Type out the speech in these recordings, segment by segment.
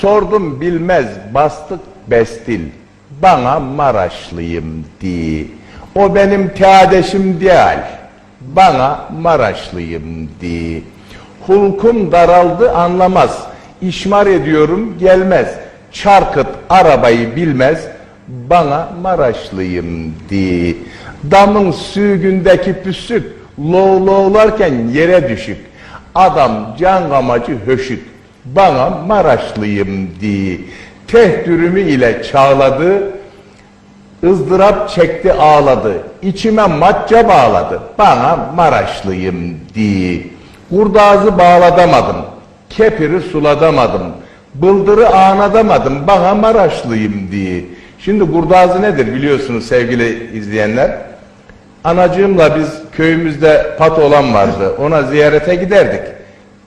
Sordum bilmez bastık bestil. Bana Maraşlıyım di. O benim kardeşim değil. Bana Maraşlıyım di. Hulkum daraldı anlamaz. İşmar ediyorum gelmez. Çarkıt arabayı bilmez. Bana Maraşlıyım di. Damın sürgündeki püsük loğloğlarken yere düşük. Adam can amacı höşük. Bana Maraşlıyım di. Tehdürümü ile çağladı. ızdırap çekti ağladı. İçime matça bağladı. Bana Maraşlıyım di. Kurdağızı bağladamadım. Kepiri suladamadım. Bıldırı ağnadamadım. Bana Maraşlıyım di. Şimdi kurdağızı nedir biliyorsunuz sevgili izleyenler? Anacığımla biz köyümüzde pat olan vardı. Ona ziyarete giderdik.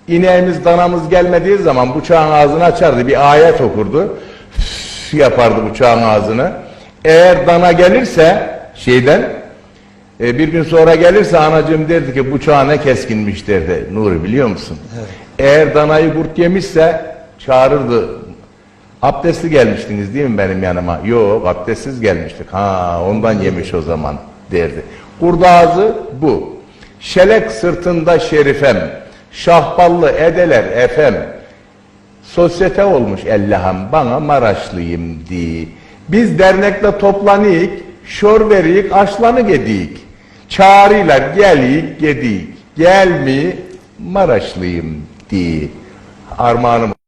İneğimiz danamız gelmediği zaman bıçağın ağzını açardı. Bir ayet okurdu. Üf yapardı bıçağın ağzını. Eğer dana gelirse şeyden e, bir gün sonra gelirse anacığım derdi ki bıçağı ne keskinmiş derdi. Nuri biliyor musun? Eğer danayı kurt yemişse çağırırdı. Abdestli gelmiştiniz değil mi benim yanıma? Yok abdestsiz gelmiştik. Ha ondan yemiş o zaman derdi. Kurdağızı bu. Şelek sırtında şerifem. Şahballı edeler efem. Sosyete olmuş Allah'ım bana Maraşlıyım di. Biz dernekle toplanıyık, şor veriyik, aşlanı gediyik. Çağrıyla geliyik, gediyik. Gelmi Maraşlıyım di. Armağanım